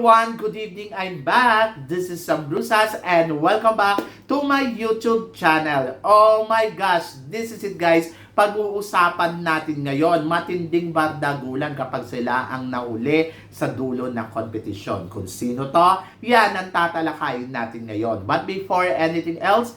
Everyone! Good evening! I'm back! This is Sam Brusas and welcome back to my YouTube channel. Oh my gosh! This is it guys! Pag-uusapan natin ngayon, matinding bardagulan kapag sila ang nauli sa dulo ng kompetisyon. Kung sino to, yan ang tatalakayin natin ngayon. But before anything else,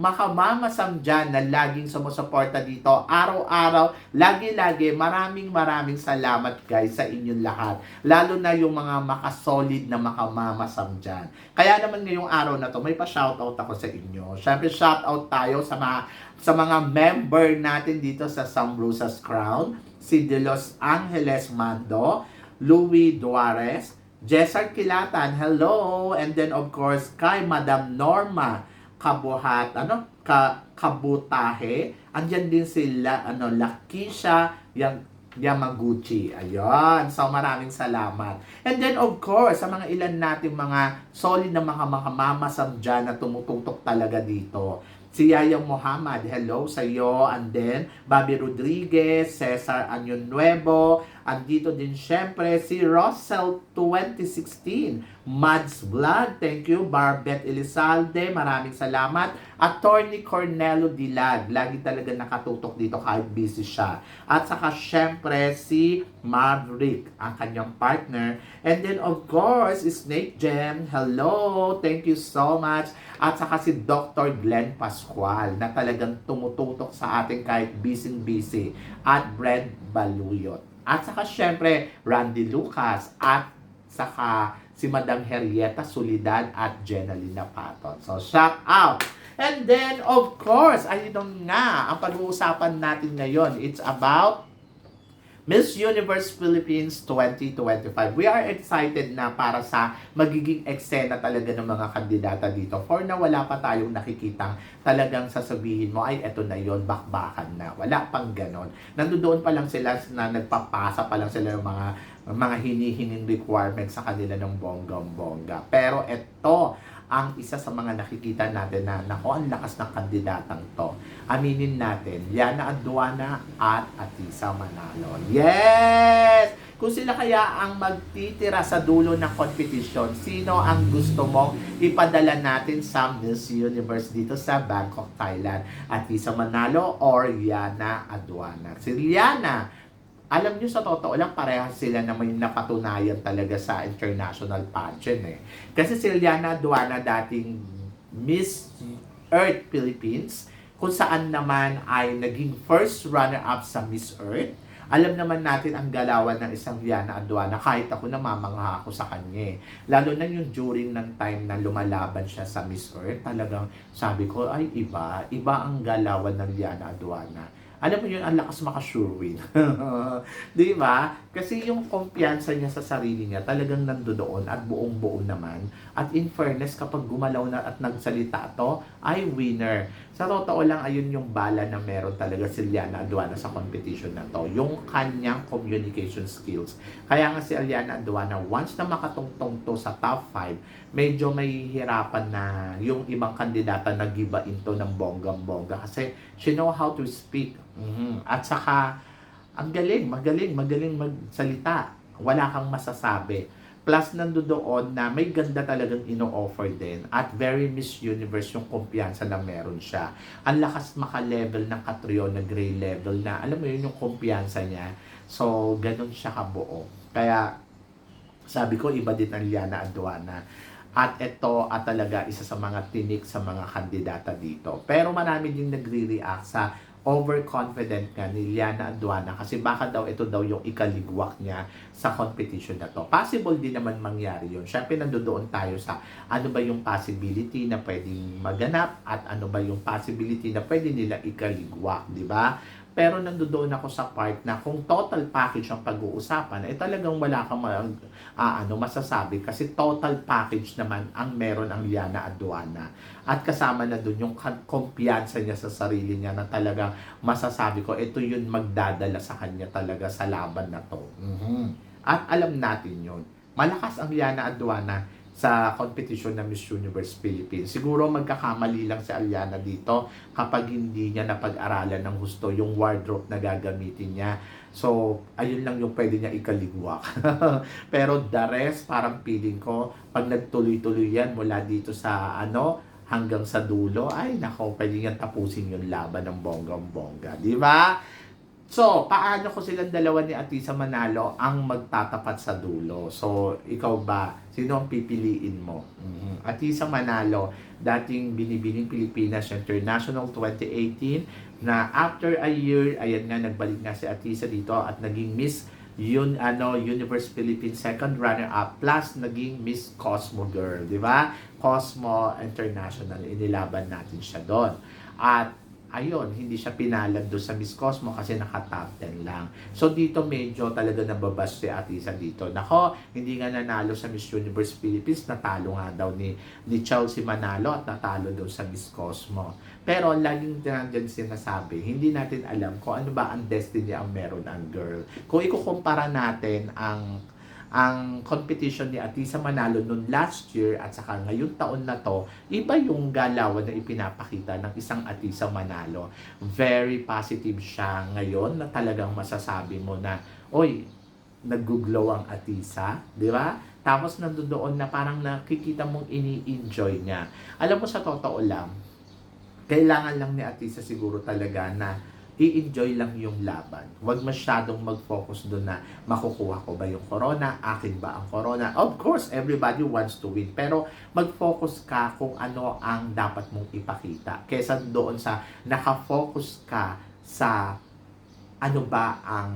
makamamasam dyan na laging sumusuporta dito araw-araw, lagi-lagi. Maraming maraming salamat guys sa inyong lahat. Lalo na yung mga makasolid na makamamasam dyan. Kaya naman ngayong araw na to, may pa-shoutout ako sa inyo. Syempre shoutout tayo sa mga sa mga member natin dito sa Sam Rosas Crown, si De Los Angeles Mando, Louis Duarez, Jessar Kilatan, hello! And then of course, kay Madam Norma Kabuhat, ano, ka, Kabutahe. Andyan din sila, ano, Lakisha, yang Yamaguchi. Ayun. So, maraming salamat. And then, of course, sa mga ilan natin mga solid na mga mga mamasam dyan na tumututok talaga dito. Si Yaya Muhammad, hello sa iyo. And then, Bobby Rodriguez, Cesar Anyon Nuevo. Andito din syempre si Russell 2016. Mads Vlog, thank you. Barbet Elizalde, maraming salamat. Attorney Cornelo Dilag, lagi talaga nakatutok dito kahit busy siya. At saka syempre si Maverick, ang kanyang partner. And then of course, Snake Gem, hello, thank you so much. At saka si Dr. Glenn Pascual na talagang tumututok sa atin kahit busy-busy. At Brad Baluyot. At saka syempre, Randy Lucas at saka si Madam Henrietta Solidad at Jenalina Paton. So, shout out! And then, of course, ayun nga, ang pag-uusapan natin ngayon, it's about Miss Universe Philippines 2025. We are excited na para sa magiging eksena talaga ng mga kandidata dito. For na wala pa tayong nakikitang talagang sasabihin mo, ay eto na yon bakbakan na. Wala pang ganon. Nandoon pa lang sila na nagpapasa pa lang sila ng mga mga hinihinging requirements sa kanila ng bonggang-bongga. Pero eto, ang isa sa mga nakikita natin na nako ang lakas ng kandidatang to. Aminin natin, Yana Aduana at Atisa Manalo. Yes! Kung sila kaya ang magtitira sa dulo ng competition, sino ang gusto mong ipadala natin sa Miss Universe dito sa Bangkok, Thailand? Atisa Manalo or Yana Aduana? Si Yana, alam nyo sa totoo lang, parehas sila na may napatunayan talaga sa international pageant eh. Kasi si Liana Duana dating Miss Earth Philippines, kung saan naman ay naging first runner-up sa Miss Earth. Alam naman natin ang galawan ng isang Liana Aduana kahit ako namamangha ako sa kanya eh. Lalo na yung during ng time na lumalaban siya sa Miss Earth, talagang sabi ko, ay iba, iba ang galawan ng Liana Aduana alam mo yun, ang lakas maka-sure win. Di ba? Kasi yung kumpiyansa niya sa sarili niya talagang nandoon at buong-buo naman. At in fairness, kapag gumalaw na at nagsalita to, ay winner. Sa totoo lang, ayun yung bala na meron talaga si Liana Aduana sa competition na to. Yung kanyang communication skills. Kaya nga si Liana Aduana, once na makatungtong to sa top 5, medyo may hirapan na yung ibang kandidata na gibain to ng bonggang-bongga. Kasi she know how to speak Mm-hmm. At saka, ang galing, magaling, magaling magsalita. Wala kang masasabi. Plus, nandoon na may ganda talagang ino-offer din. At very Miss Universe yung kumpiyansa na meron siya. Ang lakas maka-level ng Catriona Gray level na, alam mo yun yung kumpiyansa niya. So, ganun siya kabuo. Kaya, sabi ko, iba din ang Liana Aduana. At ito at talaga isa sa mga tinik sa mga kandidata dito. Pero marami din nagre-react sa overconfident ka ni Liana Aduana kasi baka daw ito daw yung ikaligwak niya sa competition na to. Possible din naman mangyari yun. Siyempre, nandoon tayo sa ano ba yung possibility na pwedeng maganap at ano ba yung possibility na pwede nila ikaligwak, di ba? Pero nandoon ako sa part na kung total package ang pag-uusapan, eh talagang wala kang ma- ah, ano, masasabi kasi total package naman ang meron ang Liana Aduana. At kasama na doon yung kumpiyansa niya sa sarili niya na talagang masasabi ko, ito yun magdadala sa kanya talaga sa laban na to. Mhm. At alam natin yun. Malakas ang Liana Aduana sa competition ng Miss Universe Philippines. Siguro magkakamali lang si Aliana dito kapag hindi niya napag-aralan ng gusto yung wardrobe na gagamitin niya. So, ayun lang yung pwede niya ikaligwak. Pero the rest, parang feeling ko, pag nagtuloy-tuloy yan mula dito sa ano, hanggang sa dulo, ay nako, pwede niyang tapusin yung laban ng bonggang-bongga. Di ba? So, paano ko silang dalawa ni Atisa Manalo ang magtatapat sa dulo? So, ikaw ba? Sino ang pipiliin mo? Mhm. Atisa Manalo, dating binibining Pilipinas International 2018 na after a year, ayan nga, nagbalik nga si Atisa dito at naging Miss yun ano Universe Philippines second runner up plus naging Miss Cosmo Girl, di ba? Cosmo International inilaban natin siya doon. At ayun, hindi siya pinalad doon sa Miss Cosmo kasi naka-top 10 lang. So dito medyo talaga nababas si Atisa dito. Nako, hindi nga nanalo sa Miss Universe Philippines, natalo nga daw ni, ni Chelsea Manalo at natalo daw sa Miss Cosmo. Pero laging nandyan sinasabi, hindi natin alam kung ano ba ang destiny ang meron ang girl. Kung ikukumpara natin ang ang competition ni Atisa Manalo noon last year at saka ngayong taon na to, iba yung galawan na ipinapakita ng isang Atisa Manalo. Very positive siya ngayon na talagang masasabi mo na, oy, nag-glow ang Atisa, di ba? Tapos nandoon na parang nakikita mong ini-enjoy niya. Alam mo sa totoo lang, kailangan lang ni Atisa siguro talaga na i-enjoy lang yung laban. Huwag masyadong mag-focus doon na makukuha ko ba yung corona, akin ba ang corona. Of course, everybody wants to win. Pero mag-focus ka kung ano ang dapat mong ipakita. Kesa doon sa nakafocus ka sa ano ba ang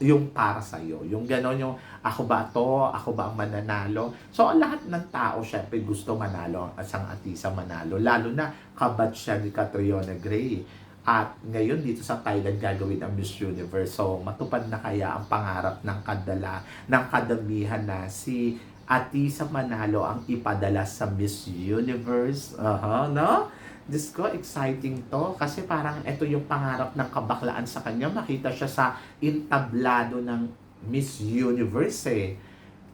yung para sa iyo. Yung gano'n yung ako ba to, ako ba ang mananalo. So lahat ng tao syempre gusto manalo at sang atisa manalo. Lalo na kabat siya ni Catriona Gray. At ngayon dito sa Thailand gagawin ang Miss Universe. So matupad na kaya ang pangarap ng kadala, ng kadamihan na si Atisa Manalo ang ipadala sa Miss Universe. Aha, no? Diyos ko, exciting to. Kasi parang ito yung pangarap ng kabaklaan sa kanya. Makita siya sa intablado ng Miss Universe eh.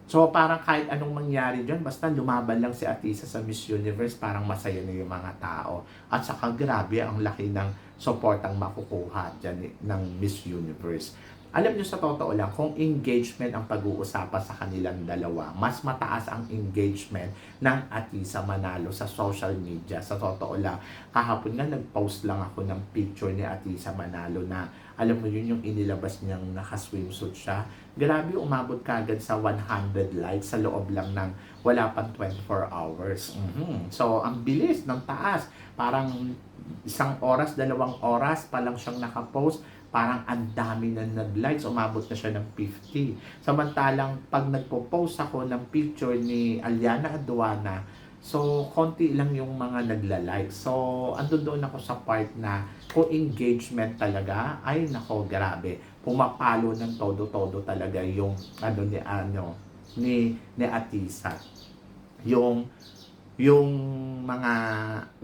So parang kahit anong mangyari dyan, basta lumaban lang si Atisa sa Miss Universe, parang masaya na yung mga tao. At saka grabe ang laki ng support ang makukuha dyan eh, ng Miss Universe. Alam nyo sa totoo lang, kung engagement ang pag-uusapan sa kanilang dalawa, mas mataas ang engagement ng Atisa Manalo sa social media. Sa totoo lang, kahapon nga nag-post lang ako ng picture ni Atisa Manalo na alam mo yun yung inilabas niyang naka-swimsuit siya. Grabe, umabot kagad sa 100 likes sa loob lang ng wala pang 24 hours. Mhm. So, ang bilis ng taas. Parang isang oras, dalawang oras pa lang siyang nakapost parang ang dami na nag-likes, umabot na siya ng 50. Samantalang pag nagpo-post ako ng picture ni Aliana Aduana, so konti lang yung mga nagla-like. So andun doon ako sa part na kung engagement talaga, ay nako grabe. Pumapalo ng todo-todo talaga yung ano ni ano ni ni Atisa. Yung yung mga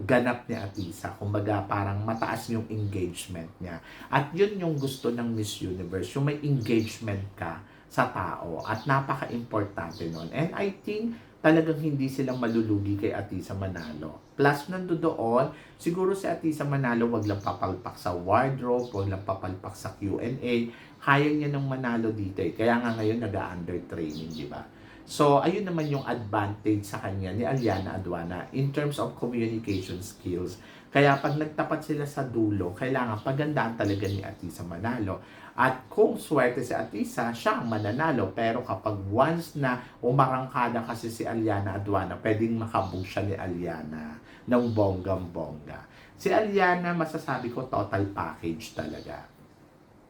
ganap ni Atisa, kumbaga parang mataas yung engagement niya. At yun yung gusto ng Miss Universe, yung may engagement ka sa tao at napaka-importante nun. And I think talagang hindi silang malulugi kay Atisa Manalo. Plus, nando doon, siguro si Atisa Manalo wag lang papalpak sa wardrobe, wag lang papalpak sa Q&A. Kaya niya ng manalo dito eh. Kaya nga ngayon nag-under training, di ba? So, ayun naman yung advantage sa kanya ni Aliana Aduana in terms of communication skills. Kaya pag nagtapat sila sa dulo, kailangan pagandaan talaga ni Atisa Manalo. At kung swerte si Atisa, siya ang mananalo. Pero kapag once na umarangkada kasi si Aliana Aduana, pwedeng makabong siya ni Aliana ng bonggam-bongga. Si Aliana, masasabi ko, total package talaga.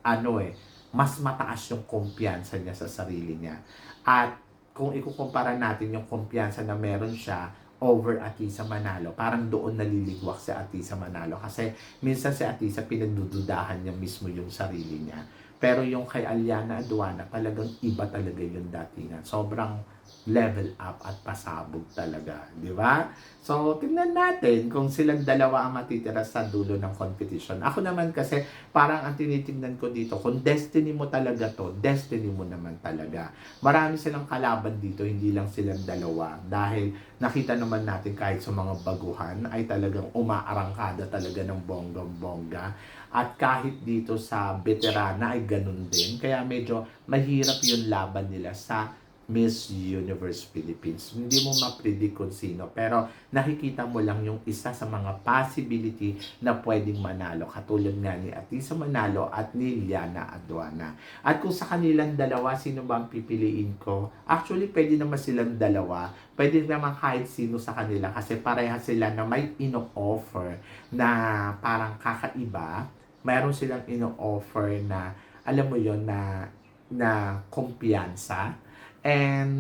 Ano eh, mas mataas yung kumpiyansa niya sa sarili niya. At kung ikukumpara natin yung kumpiyansa na meron siya over Atisa Manalo. Parang doon naliligwak si Atisa Manalo kasi minsan si Atisa pinagdududahan niya mismo yung sarili niya. Pero yung kay Aliana Aduana, talagang iba talaga yung datingan. Sobrang level up at pasabog talaga, di ba? So, tingnan natin kung silang dalawa ang matitira sa dulo ng competition. Ako naman kasi, parang ang tinitingnan ko dito, kung destiny mo talaga to, destiny mo naman talaga. Marami silang kalaban dito, hindi lang silang dalawa. Dahil nakita naman natin kahit sa mga baguhan, ay talagang umaarangkada talaga ng bonggang-bongga. At kahit dito sa veterana ay ganun din. Kaya medyo mahirap yung laban nila sa Miss Universe Philippines. Hindi mo ma-predict kung sino, pero nakikita mo lang yung isa sa mga possibility na pwedeng manalo. Katulad nga ni Atisa Manalo at ni Liana Aduana. At kung sa kanilang dalawa, sino ba ang pipiliin ko? Actually, pwede naman silang dalawa. Pwede naman kahit sino sa kanila kasi pareha sila na may ino-offer na parang kakaiba. Mayroon silang ino-offer na, alam mo yon na na kumpiyansa And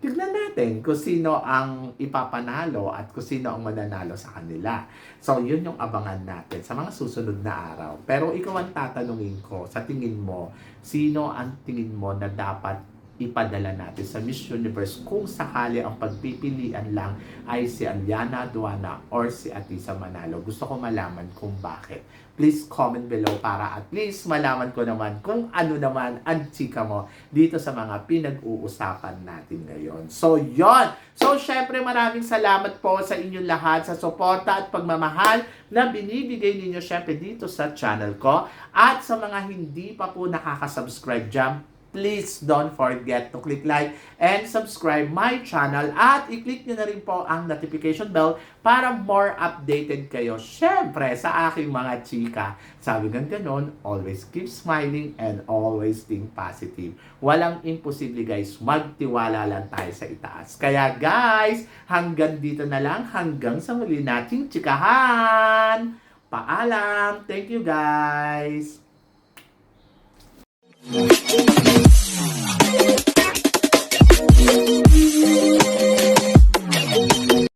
tignan natin kung sino ang ipapanalo at kung sino ang mananalo sa kanila. So, yun yung abangan natin sa mga susunod na araw. Pero ikaw ang tatanungin ko, sa tingin mo, sino ang tingin mo na dapat ipadala natin sa Miss Universe kung sakali ang pagpipilian lang ay si Aliana Duana or si Atisa Manalo. Gusto ko malaman kung bakit. Please comment below para at least malaman ko naman kung ano naman ang chika mo dito sa mga pinag-uusapan natin ngayon. So, yon. So, syempre maraming salamat po sa inyong lahat sa suporta at pagmamahal na binibigay ninyo syempre dito sa channel ko. At sa mga hindi pa po nakaka-subscribe dyan, please don't forget to click like and subscribe my channel at i-click nyo na rin po ang notification bell para more updated kayo. Siyempre, sa aking mga chika, sabi ng ganun, always keep smiling and always think positive. Walang imposible guys, magtiwala lang tayo sa itaas. Kaya guys, hanggang dito na lang, hanggang sa muli nating chikahan. Paalam! Thank you guys! Música